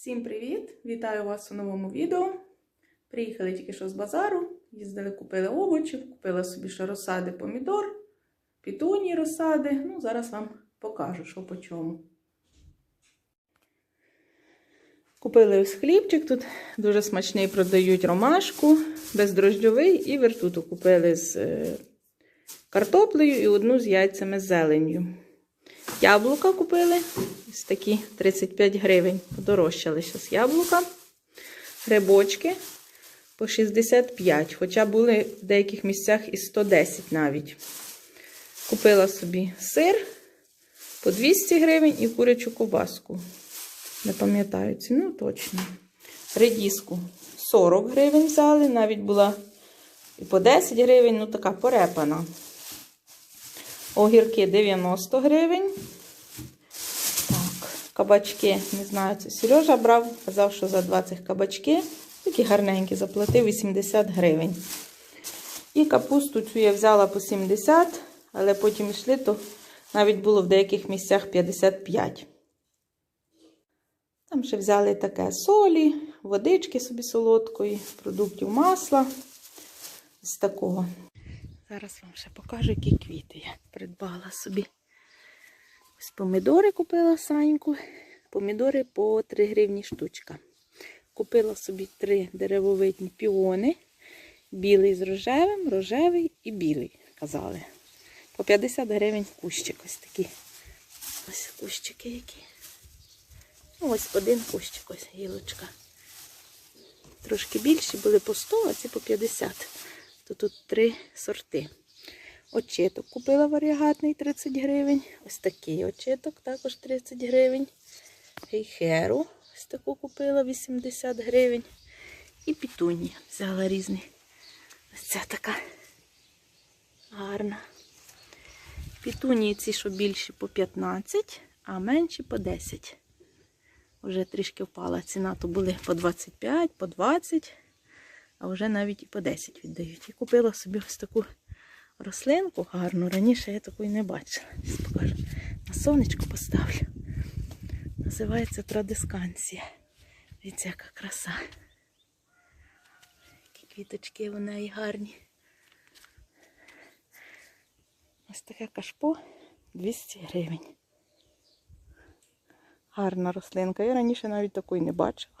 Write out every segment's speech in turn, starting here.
Всім привіт! Вітаю вас у новому відео. Приїхали тільки що з базару, їздили, купили овочів, купила собі ще розсади помідор, пітуні розсади. Ну, зараз вам покажу, що по чому. Купили ось хлібчик, тут дуже смачний продають ромашку, бездрождьовий і вертуту купили з е, картоплею і одну з яйцями з зеленню. Яблука купили. Ось такі 35 гривень. Подорожчали зараз яблука. Грибочки по 65, хоча були в деяких місцях і 110 навіть. Купила собі сир по 200 гривень і курячу ковбаску. Не пам'ятаю ціну точно. Редіску 40 гривень взяли, навіть була і по 10 гривень, ну така порепана. Огірки 90 гривень. Кабачки, не знаю, це Сережа брав, казав, що за 20 кабачки. Такі гарненькі, заплатив 80 гривень. І капусту цю я взяла по 70, але потім йшли, то навіть було в деяких місцях 55. Там ще взяли таке солі, водички собі солодкої, продуктів масла. З такого. Зараз вам ще покажу, які квіти я придбала собі. Ось помідори купила саньку. Помідори по 3 гривні штучка. Купила собі три деревовидні піони. Білий з рожевим, рожевий і білий, казали. По 50 гривень кущик ось такі. Ось кущики які. Ну, ось один кущик, ось гілочка. Трошки більші були по 100, а ці по 50 то тут три сорти. Очиток купила варіагатний 30 гривень. Ось такий очиток також 30 гривень. Гейхеру ось таку купила 80 гривень. І пітуні взяла різні. Ось ця така гарна. Пітуні ці, що більші по 15, а менші по 10. Вже трішки впала ціна, то були по 25, по 20 а вже навіть і по 10 віддають. І купила собі ось таку рослинку гарну. Раніше я такої не бачила. Зараз покажу. На сонечко поставлю. Називається традисканція. Дивіться, яка краса. Які квіточки в неї гарні. Ось таке кашпо 200 гривень. Гарна рослинка. Я раніше навіть такої не бачила.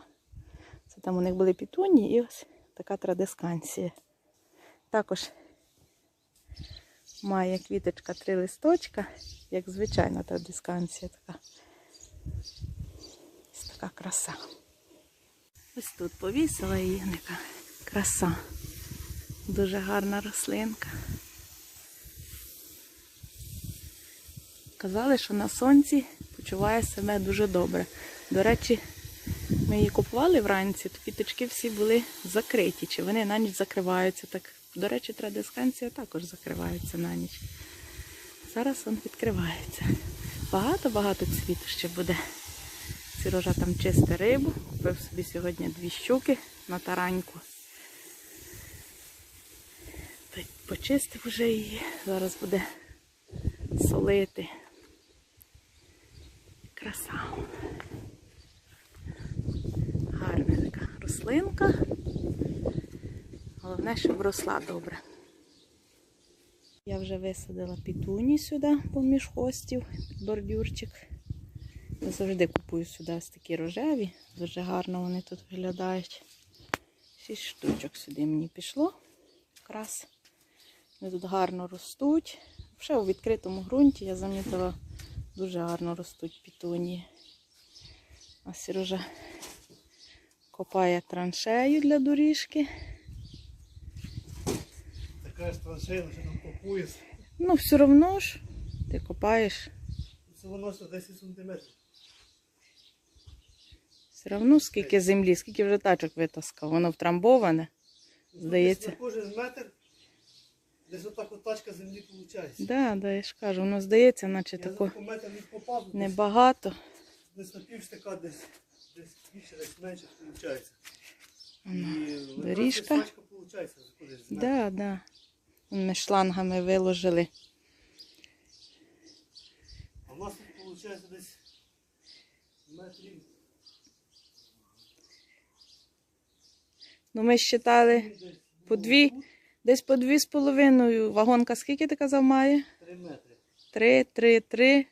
Це там у них були пітуні і ось така традисканція. Також має квіточка три листочка, як звичайна традисканція така. Ось така краса. Ось тут повісила її яка краса. Дуже гарна рослинка. Казали, що на сонці почуває себе дуже добре. До речі, ми її купували вранці, то квіточки всі були закриті. Чи вони на ніч закриваються? Так, До речі, традисканція також закривається на ніч. Зараз він відкривається. Багато-багато цвіту ще буде. Сірожа там чисте рибу. Купив собі сьогодні дві щуки на тараньку. Почистив вже її. Зараз буде солити. Краса. Гарна така рослинка. Головне, щоб росла добре. Я вже висадила пітуні сюди поміж хостів, під бордюрчик. Я завжди купую сюди ось такі рожеві. Дуже гарно вони тут виглядають. Шість штучок сюди мені пішло. Якраз вони тут гарно ростуть. Ще у відкритому ґрунті я замітила, дуже гарно ростуть пітуні. А Сережа копає траншею для доріжки. Ж траншея, що там купуєш. Ну, все одно ж ти копаєш. Це воно 10 сантиметрів. Все одно скільки землі, скільки вже тачок витаскав. Воно втрамбоване. Здається. На кожен метр десь отак от тачка землі виходить. Да, да, я ж кажу, воно здається, наче Я тако метр не попав, десь, небагато. десь на пів штика, десь, десь більше, десь менше виходить. Воно. Доріжка. Тачка виходить. Да, да. Ми шлангами виложили. А в нас тут виходить десь метрів Ну, ми считали по дві, десь по дві з половиною. Вагонка скільки ти казав має? Три метри. Три, три, три.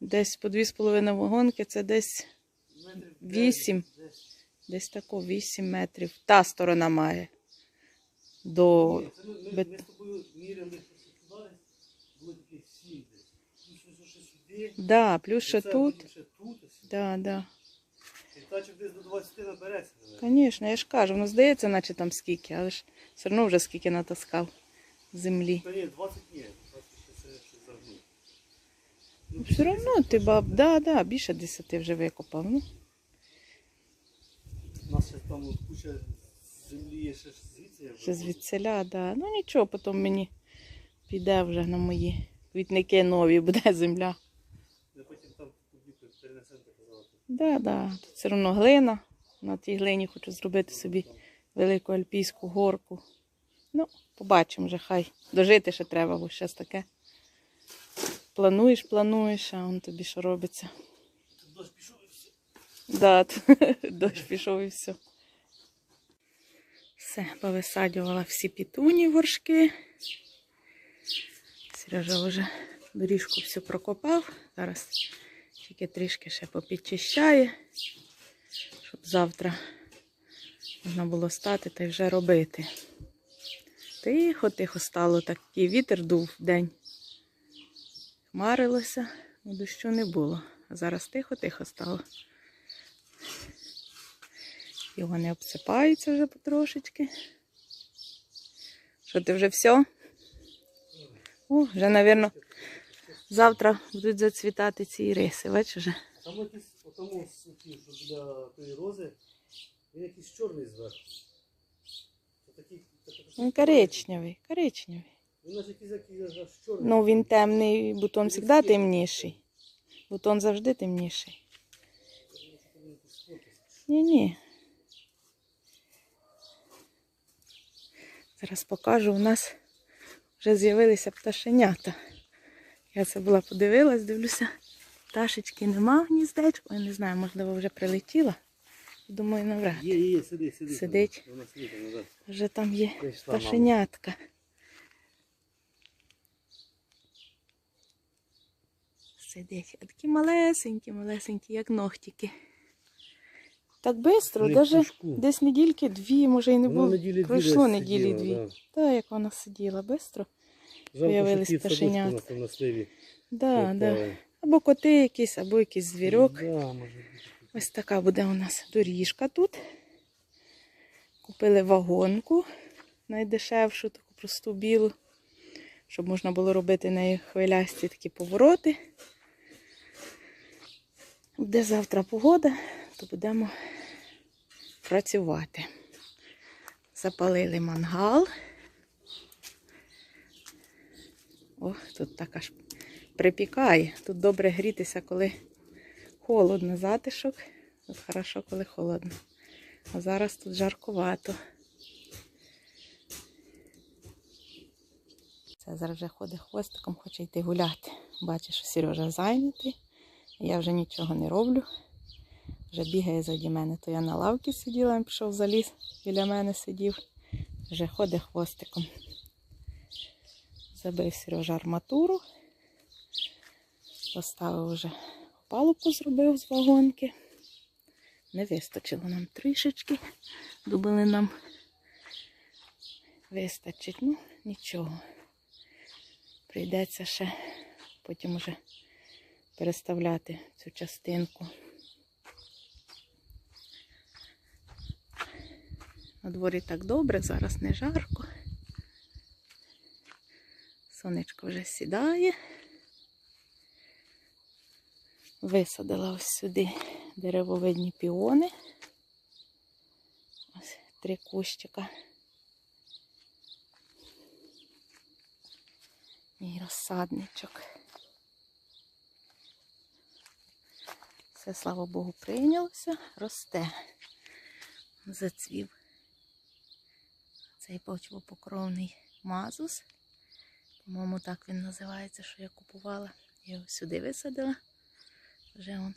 Десь по дві з половиною вагонки, це десь, Вісім. десь. тако 8 метрів. Та сторона має. До... Ні, це ми, ми, ми з тобою міряли щось туди, було десь. Плюс ще сюди. Да, плюс ще тут. Ще тут. ось. Да, да. І тачок десь до 20 набереться. наверно. Звісно, я ж кажу, ну здається, наче там скільки, але ж все одно вже скільки натаскав землі. Та ні, 20 ні. 20 ще це ще. Ну, Все одно ти баб, да, да, більше десяти вже викопав. Ну, У нас ще там от куча землі є ще ж ще звідсиля, да. Ну нічого, потім мені піде вже на мої квітники нові, буде земля. Ми потім там перенесемо, да. Тут все одно глина. На тій глині хочу зробити собі велику альпійську горку. Ну, побачимо вже, хай. Дожити ще треба, бо щось таке. Плануєш, плануєш, а он тобі що робиться. Дощ пішов і все. Да, дощ пішов і все. Все, повисаджувала всі пітуні горшки. Сережа вже доріжку всю прокопав. Зараз тільки трішки ще попідчищає, щоб завтра можна було стати та й вже робити. Тихо, тихо стало, такий вітер дув в день. Хмарилося, дощу не було. А зараз тихо-тихо стало. І вони обсипаються вже потрошечки. Що ти вже все? О, вже, мабуть, завтра будуть зацвітати ці іриси. Бачиш вже? Там якийсь, отому, ті, що біля тої рози, він якийсь чорний зверху. Такий, Він коричневий, коричневий. Він аж якийсь якийсь чорний. Ну, він темний, бутон завжди темніший. Бутон завжди темніший. Ні-ні. Зараз покажу, у нас вже з'явилися пташенята. Я це була подивилась, дивлюся, пташечки нема в гніздечку. Я не знаю, можливо, вже прилетіла. Думаю, навряд. Є, є, є, сидить, сидить. Сидить. Вона сидить, вона. Вже там є Прийшла мама. пташенятка. Сидять. А такі малесенькі, малесенькі, як ногтики. Так швидко, навіть десь недільки дві, може і не було. неділі Пройшло неділі дві. да. Так, як вона сиділа, швидко. Ті пташенят. Да, да. Або коти якісь, або якийсь звірок. Да, може. Ось така буде у нас доріжка тут. Купили вагонку найдешевшу, таку просту білу, щоб можна було робити нею хвилясті такі повороти. Буде завтра погода, то будемо працювати. Запалили мангал. О, тут так аж припікає. Тут добре грітися, коли холодно затишок. Тут хорошо, коли холодно. А зараз тут жаркувато. Це зараз вже ходить хвостиком, хоче йти гуляти. Бачиш, що Сережа зайнятий. Я вже нічого не роблю. Вже бігає заді мене. То я на лавці сиділа, він пішов заліз, біля мене сидів. Вже ходить хвостиком. Забив Сережа арматуру. Поставив вже палубку зробив з вагонки. Не вистачило нам трішечки. Думали нам вистачить. Ну, нічого. Прийдеться ще потім уже переставляти цю частинку. На дворі так добре, зараз не жарко. Сонечко вже сідає. Висадила ось сюди деревовидні піони. Ось три кущика. Мій розсадничок. Все, слава Богу, прийнялося, росте. Зацвів цей почвопокровний мазус. По-моєму, так він називається, що я купувала. Я його сюди висадила. Вже он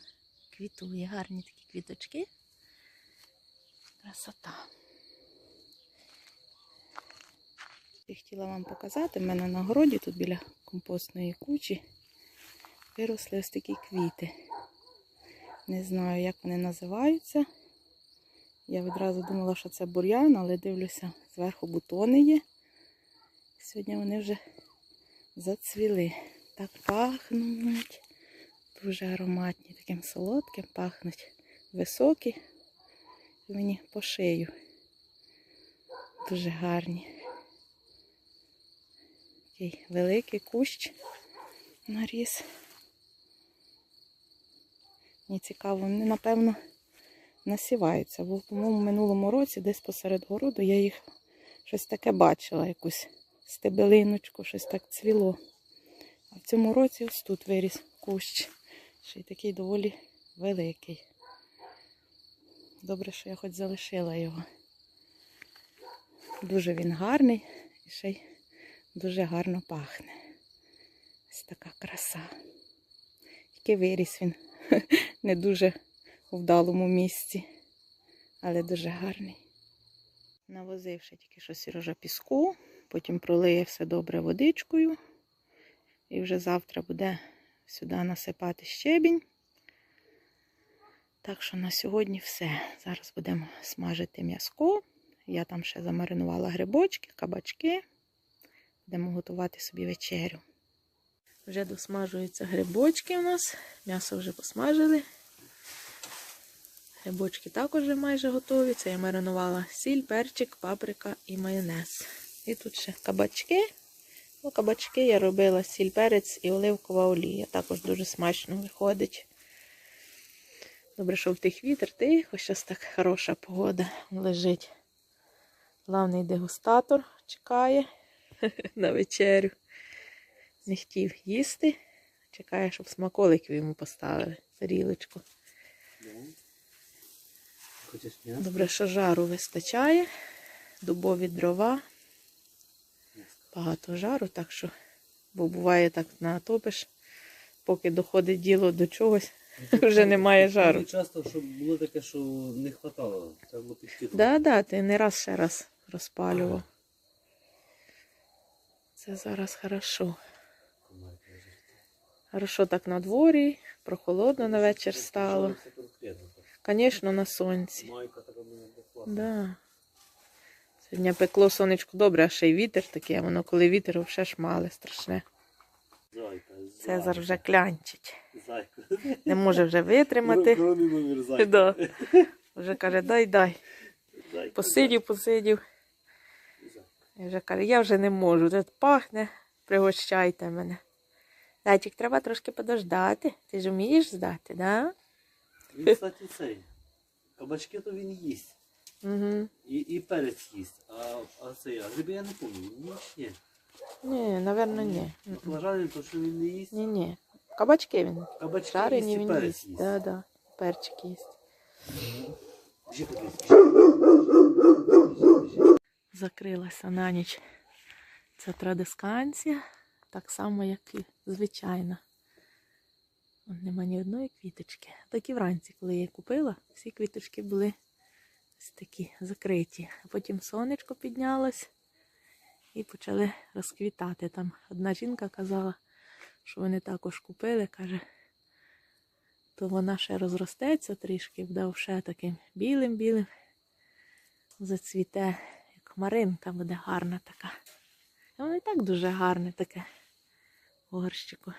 квітує, гарні такі квіточки. Красота. Я хотіла вам показати, в мене на городі тут біля компостної кучі виросли ось такі квіти. Не знаю, як вони називаються. Я відразу думала, що це бур'ян, але дивлюся, зверху бутони є. Сьогодні вони вже зацвіли. Так пахнуть. Дуже ароматні, таким солодким пахнуть. Високі. Мені по шию. Дуже гарні. Такий великий кущ наріс. Мені цікаво, вони, напевно, насіваються, бо, по-моєму, минулому році десь посеред городу я їх щось таке бачила, якусь стебелиночку, щось так цвіло. А в цьому році ось тут виріс кущ. Ще й такий доволі великий. Добре, що я хоч залишила його. Дуже він гарний і ще й дуже гарно пахне. Ось така краса. Тільки виріс він не дуже у вдалому місці, але дуже гарний. Навозивши тільки що сірожа піску, потім пролиє все добре водичкою. І вже завтра буде сюди насипати щебінь. Так що на сьогодні все. Зараз будемо смажити м'язко. Я там ще замаринувала грибочки, кабачки. Будемо готувати собі вечерю. Вже досмажуються грибочки у нас. М'ясо вже посмажили. Грибочки також майже готові. Це я маринувала сіль, перчик, паприка і майонез. І тут ще кабачки. Ну, кабачки я робила сіль, перець і оливкова олія. Також дуже смачно виходить. Добре, що в тих вітер тихо, щось так хороша погода лежить. Главний дегустатор чекає на вечерю. Не хотів їсти. Чекає, щоб смаколиків йому поставили. Тарілочку. Хочеш? Добре, що жару вистачає. Дубові дрова. Багато жару, так що, бо буває так натопиш, поки доходить діло до чогось, вже немає жару. Часто, щоб було таке, що не вистачало. Треба було підкидувати. Да, да, ти не раз ще раз розпалював. Це зараз хорошо. Хорошо так на дворі, прохолодно на вечір стало. Звісно, на сонці. Майка така. Да. Сьогодні пекло сонечко добре, а ще й вітер такий, а воно коли вітер взагалі шмали страшне. Зайка, Цезар вже клянчить. Зайка. Не може вже витримати. Крові номер зайка. Да. Вже каже, дай, дай. Зайка. Посидів, посидів. Зайка. І вже каже, я вже не можу. Тут пахне, пригощайте мене. Зайчик, треба трошки подождати. Ти ж вмієш здати, да? Він, кстати, цей. Кабачки то він їсть. Угу. І, і перець їсть. А, а цей, а гриби я не пам'ятаю. Ні, ні. Ні, напевно, ні. Баклажани, то що він не їсть. Ні, ні. Кабачки він. Кабачки Жарені їсть і він перець їсть. їсть. Да, да. Перчик їсть. Подивись. Закрилася на ніч ця традисканція, так само, як і звичайна. Нема ні одної квіточки. Так і вранці, коли я її купила, всі квіточки були ось такі закриті. Потім сонечко піднялось і почали розквітати. Там одна жінка казала, що вони також купили, каже, то вона ще розростеться трішки, буде ще таким білим-білим зацвіте, як маринка буде гарна така. А воно і так дуже гарне таке горщику.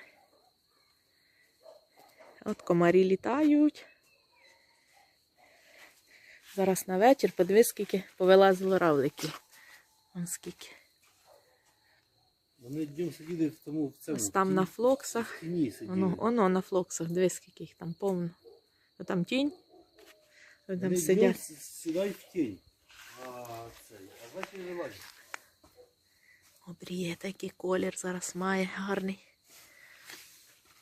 От комарі літають. Зараз на вечір подивись, скільки повилазило равликів. Вон скільки. Вони днем сиділи в тому в цьому. Ось там на флоксах. Воно, воно на флоксах, дивись, скільки їх там повно. А там тінь. Вони Там сидять. сідають в тінь. А цей, а ввечері вилазять. Обріє такий колір зараз має гарний.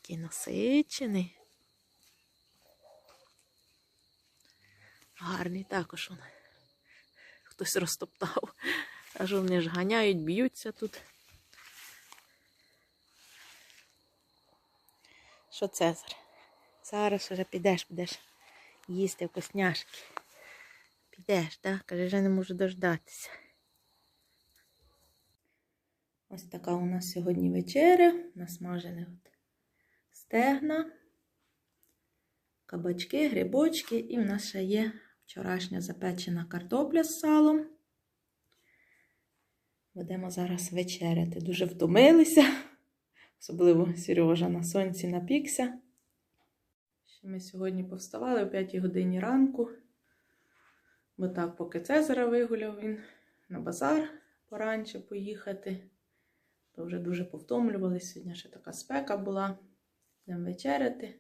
Такий насичений. Гарний також он. Хтось розтоптав. Аж вони ж ганяють, б'ються тут. Що Цезар? Зараз вже підеш, підеш їсти вкусняшки. Ждеш, так? Каже, вже не можу дождатися. Ось така у нас сьогодні вечеря. Насмажене от стегна, кабачки, грибочки. І в нас ще є вчорашня запечена картопля з салом. Будемо зараз вечеряти. Дуже втомилися. Особливо Сережа на сонці напікся. Ще ми сьогодні повставали о 5 годині ранку. Бо так, поки Цезара вигуляв він на базар поранче поїхати. То вже дуже повтомлювалися. Сьогодні ще така спека була. Будемо вечеряти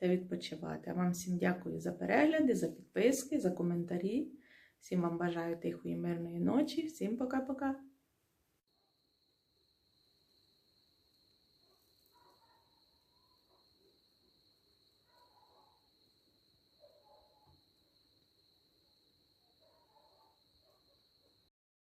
та відпочивати. А вам всім дякую за перегляди, за підписки, за коментарі. Всім вам бажаю тихої, мирної ночі. Всім пока-пока.